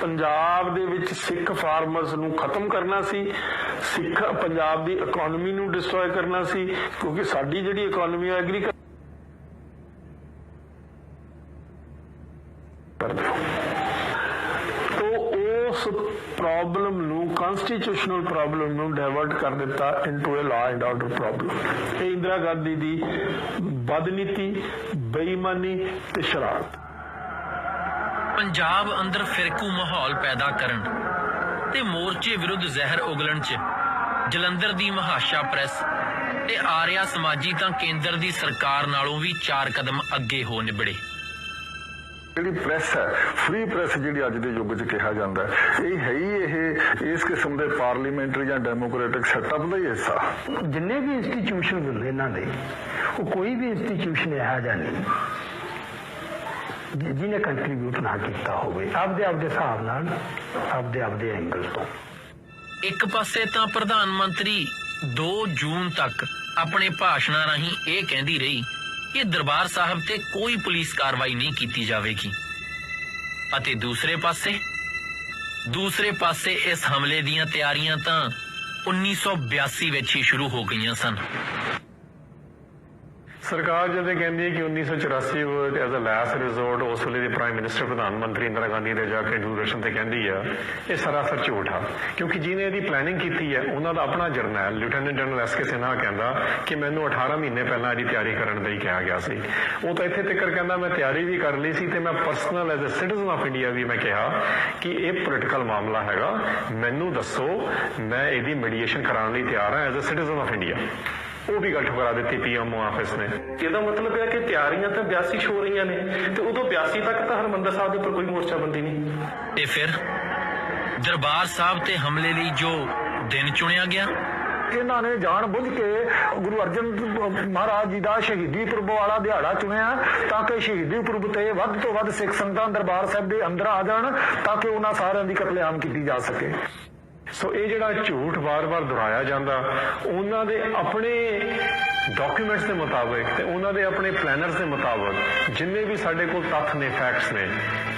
ਪੰਜਾਬ ਦੇ ਵਿੱਚ ਸਿੱਖ ਫਾਰਮਰਸ ਨੂੰ ਖਤਮ ਕਰਨਾ ਸੀ, ਸਿੱਖ ਪੰਜਾਬ ਦੀ ਇਕਨੋਮੀ ਨੂੰ ਡਿਸਟਰੋਏ ਕਰਨਾ ਸੀ, ਕਿਉਂਕਿ ਸਾਡੀ ਜਿਹੜੀ ਇਕਨੋਮੀ ਹੈ ਐਗਰੀਕਲਚਰ ਉਸ ਪ੍ਰੋਬਲਮ ਨੂੰ ਕਨਸਟੀਟਿਊਸ਼ਨਲ ਪ੍ਰੋਬਲਮ ਨੂੰ ਡਾਇਵਰਟ ਕਰ ਦਿੱਤਾ into a law and order problem ਇਹ ਇੰਦਰਾ ਗਾਂਧੀ ਦੀ ਬਦਨੀਤੀ, ਬੇਈਮਾਨੀ ਤੇ ਸ਼ਰਾਰਤ। ਪੰਜਾਬ ਅੰਦਰ ਫਿਰਕੂ ਮਾਹੌਲ ਪੈਦਾ ਕਰਨ ਤੇ ਮੋਰਚੇ ਵਿਰੁੱਧ ਜ਼ਹਿਰ ਉਗਲਣ 'ਚ ਜਲੰਧਰ ਦੀ ਮਹਾਸ਼ਾ ਪ੍ਰੈਸ ਤੇ ਆਰਿਆ ਸਮਾਜੀ ਤਾਂ ਕੇਂਦਰ ਦੀ ਸਰਕਾਰ ਨਾਲੋਂ ਵੀ ਚਾਰ ਕਦਮ ਅੱਗੇ ਹੋ ਨਿਬੜੇ। ਜਿਹੜੀ ਪ੍ਰੈਸ ਹੈ ਫ੍ਰੀ ਪ੍ਰੈਸ ਜਿਹੜੀ ਅੱਜ ਦੇ ਯੁੱਗ 'ਚ ਕਿਹਾ ਜਾਂਦਾ ਹੈ ਇਹ ਹੈ ਹੀ ਇਹ ਇਸ ਕਿਸਮ ਦੇ ਪਾਰਲੀਮੈਂਟਰੀ ਜਾਂ ਡੈਮੋਕ੍ਰੈਟਿਕ ਸੈਟਅਪ ਦਾ ਹੀ ਹਿੱਸਾ। ਜਿੰਨੇ ਵੀ ਇੰਸਟੀਚਿਊਸ਼ਨ ਹੁੰਦੇ ਇਹਨਾਂ ਦੇ ਉਹ ਕੋਈ ਵੀ ਇੰਸਟੀਚਿਊਸ਼ਨ ਇਹੋ ਜਿਹਾ ਨਹੀਂ। ਜਿਹਨੇ ਕੰਟਰੀਬਿਊਟ ਨਾ ਕੀਤਾ ਹੋਵੇ, ਆਪਦੇ ਆਪਦੇ ਹਿਸਾਬ ਨਾਲ, ਆਪਦੇ ਆਪਦੇ ਐਂਗਲ ਤੋਂ। ਇੱਕ ਪਾਸੇ ਤਾਂ ਪ੍ਰਧਾਨ ਮੰਤਰੀ 2 ਜੂਨ ਤੱਕ ਆਪਣੇ ਭਾਸ਼ਣਾਂ ਰਾਹੀਂ ਇਹ ਕਹਿੰਦੀ ਰਹੀ ਕਿ ਦਰਬਾਰ ਸਾਹਿਬ ਤੇ ਕੋਈ ਪੁਲਿਸ ਕਾਰਵਾਈ ਨਹੀਂ ਕੀਤੀ ਜਾਵੇਗੀ। ਅਤੇ ਦੂਸਰੇ ਪਾਸੇ ਦੂਸਰੇ ਪਾਸੇ ਇਸ ਹਮਲੇ ਦੀਆਂ ਤਿਆਰੀਆਂ ਤਾਂ 1982 ਵਿੱਚ ਹੀ ਸ਼ੁਰੂ ਹੋ ਗਈਆਂ ਸਨ। ਸਰਕਾਰ ਜਦੋਂ ਕਹਿੰਦੀ ਹੈ ਕਿ 1984 ਵਿੱਚ ਐਜ਼ ਅ ਲਾਸਟ ਰਿਜ਼ੋਰਟ ਉਸ ਵੇਲੇ ਦੇ ਪ੍ਰਾਈਮ ਮਿਨਿਸਟਰ ਪ੍ਰਧਾਨ ਮੰਤਰੀ ਇੰਦਰਾ ਗਾਂਧੀ ਦੇ ਜਾ ਕੇ ਦੂਰਦਰਸ਼ਨ ਤੇ ਕਹਿੰਦੀ ਆ, ਇਹ ਸਰਾਸਰ ਝੂਠ ਆ। ਕਿਉਂਕਿ ਜਿਹਨੇ ਇਹਦੀ ਪਲੈਨਿੰਗ ਕੀਤੀ ਹੈ, ਉਹਨਾਂ ਦਾ ਆਪਣਾ ਜਰਨੈਲ lieutenant general S K Sinha ਕਹਿੰਦਾ ਕਿ ਮੈਨੂੰ 18 ਮਹੀਨੇ ਪਹਿਲਾਂ ਇਹਦੀ ਤਿਆਰੀ ਕਰਨ ਲਈ ਕਿਹਾ ਗਿਆ ਸੀ। ਉਹ ਤਾਂ ਇੱਥੇ ਤੱਕ ਕਹਿੰਦਾ, ਮੈਂ ਤਿਆਰੀ ਵੀ ਕਰ ਲਈ ਸੀ ਤੇ ਮੈਂ personal as a citizen of India ਵੀ ਮੈਂ ਕਿਹਾ ਕਿ ਇਹ ਪੋਲੀਟੀਕਲ ਮਾਮਲਾ ਹੈਗਾ। ਮੈਨੂੰ ਦੱਸੋ, ਮੈਂ ਇਹਦੀ ਮੀਡੀਏਸ਼ਨ ਕਰਾਉਣ ਲਈ ਤਿਆਰ ਹਾਂ as a citizen of India ਉਹ ਵੀ ਗੱਲ ਠੁਕਰਾ ਦਿੱਤੀ ਪੀਐਮਓ ਆਫਿਸ ਨੇ। ਇਹਦਾ ਮਤਲਬ ਹੈ ਕਿ ਤਿਆਰੀਆਂ ਤਾਂ 82 ਚ ਹੋ ਰਹੀਆਂ ਨੇ ਤੇ ਉਦੋਂ 82 ਤੱਕ ਤਾਂ ਹਰਮੰਦਰ ਸਾਹਿਬ ਦੇ ਉੱਪਰ ਕੋਈ ਮੋਰਚਾਬੰਦੀ ਨਹੀਂ। ਤੇ ਫਿਰ ਦਰਬਾਰ ਸਾਹਿਬ ਤੇ ਹਮਲੇ ਲਈ ਜੋ ਦਿਨ ਚੁਣਿਆ ਗਿਆ ਇਹਨਾਂ ਨੇ ਜਾਣ ਬੁੱਝ ਕੇ ਗੁਰੂ ਅਰਜਨ ਮਹਾਰਾਜ ਜੀ ਦਾ ਸ਼ਹੀਦੀ ਪੁਰਬ ਵਾਲਾ ਦਿਹਾੜਾ ਚੁਣਿਆ ਤਾਂ ਕਿ ਸ਼ਹੀਦੀ ਪੁਰਬ ਤੇ ਵੱਧ ਤੋਂ ਵੱਧ ਸਿੱਖ ਸੰਗਤਾਂ ਦਰਬਾਰ ਸਾਹਿਬ ਦੇ ਅੰਦਰ ਆ ਜਾਣ ਤਾਂ ਕਿ ਉਹਨਾਂ ਸਾਰਿਆਂ ਦੀ ਕਤਲੇਆਮ ਕੀਤੀ ਜਾ ਸਕੇ। ਸੋ ਇਹ ਜਿਹੜਾ ਝੂਠ ਵਾਰ-ਵਾਰ ਦੁਹਰਾਇਆ ਜਾਂਦਾ, ਉਹਨਾਂ ਦੇ ਆਪਣੇ ਡਾਕੂਮੈਂਟਸ ਦੇ ਮੁਤਾਬਕ ਤੇ ਉਹਨਾਂ ਦੇ ਆਪਣੇ ਪਲੈਨਰਸ ਦੇ ਮੁਤਾਬਕ, ਜਿੰਨੇ ਵੀ ਸਾਡੇ ਕੋਲ ਤੱਥ ਨੇ ਫੈਕਟਸ ਨੇ,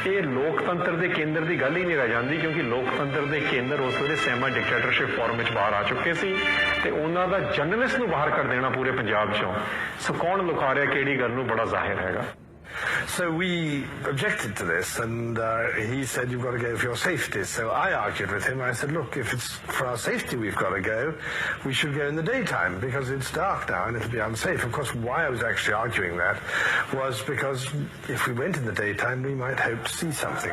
ਇਹ ਲੋਕਤੰਤਰ ਦੇ ਕੇਂਦਰ ਦੀ ਗੱਲ ਹੀ ਨਹੀਂ ਰਹਿ ਜਾਂਦੀ ਕਿਉਂਕਿ ਲੋਕਤੰਤਰ ਦੇ ਕੇਂਦਰ ਉਸ ਵੇਲੇ ਸੈਮਾ ਡਿਕਟੇਟਰਸ਼ਿਪ ਫਾਰਮ ਵਿੱਚ ਬਾਹਰ ਆ ਚੁੱਕੇ ਸੀ ਤੇ ਉਹਨਾਂ ਦਾ ਜਰਨਲਿਸਟ ਨੂੰ ਬਾਹਰ ਕਰ ਦੇਣਾ ਪੂਰੇ ਪੰਜਾਬ ਚੋਂ। ਸੋ ਕੌਣ ਲੁਕਾ ਰਿਹਾ, ਕਿਹੜੀ ਗੱਲ ਨੂੰ ਬੜਾ ਜ਼ਾਹਿਰ ਹੈਗਾ। So we objected to this, and uh, he said, You've got to go for your safety. So I argued with him. I said, Look, if it's for our safety we've got to go, we should go in the daytime because it's dark now and it'll be unsafe. Of course, why I was actually arguing that was because if we went in the daytime, we might hope to see something.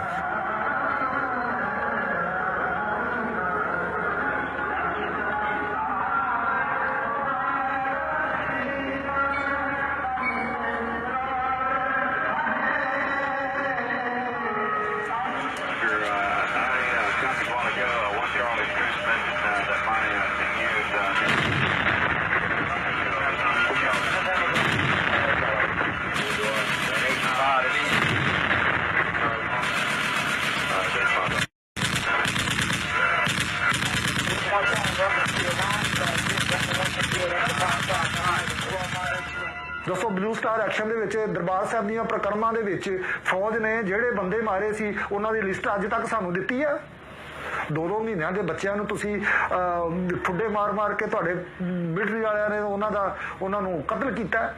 ਦੱਸੋ blue star action ਦੇ ਵਿੱਚ ਦਰਬਾਰ ਸਾਹਿਬ ਦੀਆਂ ਪ੍ਰਕਰਮਾਂ ਦੇ ਵਿੱਚ ਫੌਜ ਨੇ ਜਿਹੜੇ ਬੰਦੇ ਮਾਰੇ ਸੀ ਉਹਨਾਂ ਦੀ ਲਿਸਟ ਅੱਜ ਤੱਕ ਸਾਨੂੰ ਦਿੱਤੀ ਹੈ ਦੋ ਦੋ ਮਹੀਨਿਆਂ ਦੇ ਬੱਚਿਆਂ ਨੂੰ ਤੁਸੀਂ ਅਹ, ਠੁੱਡੇ ਮਾਰ ਮਾਰ ਕੇ ਤੁਹਾਡੇ ਮਿਲਟਰੀ ਵਾਲਿਆਂ ਨੇ ਉਹਨਾਂ ਦਾ ਉਹਨਾਂ ਨੂੰ ਕਤਲ ਕੀਤਾ।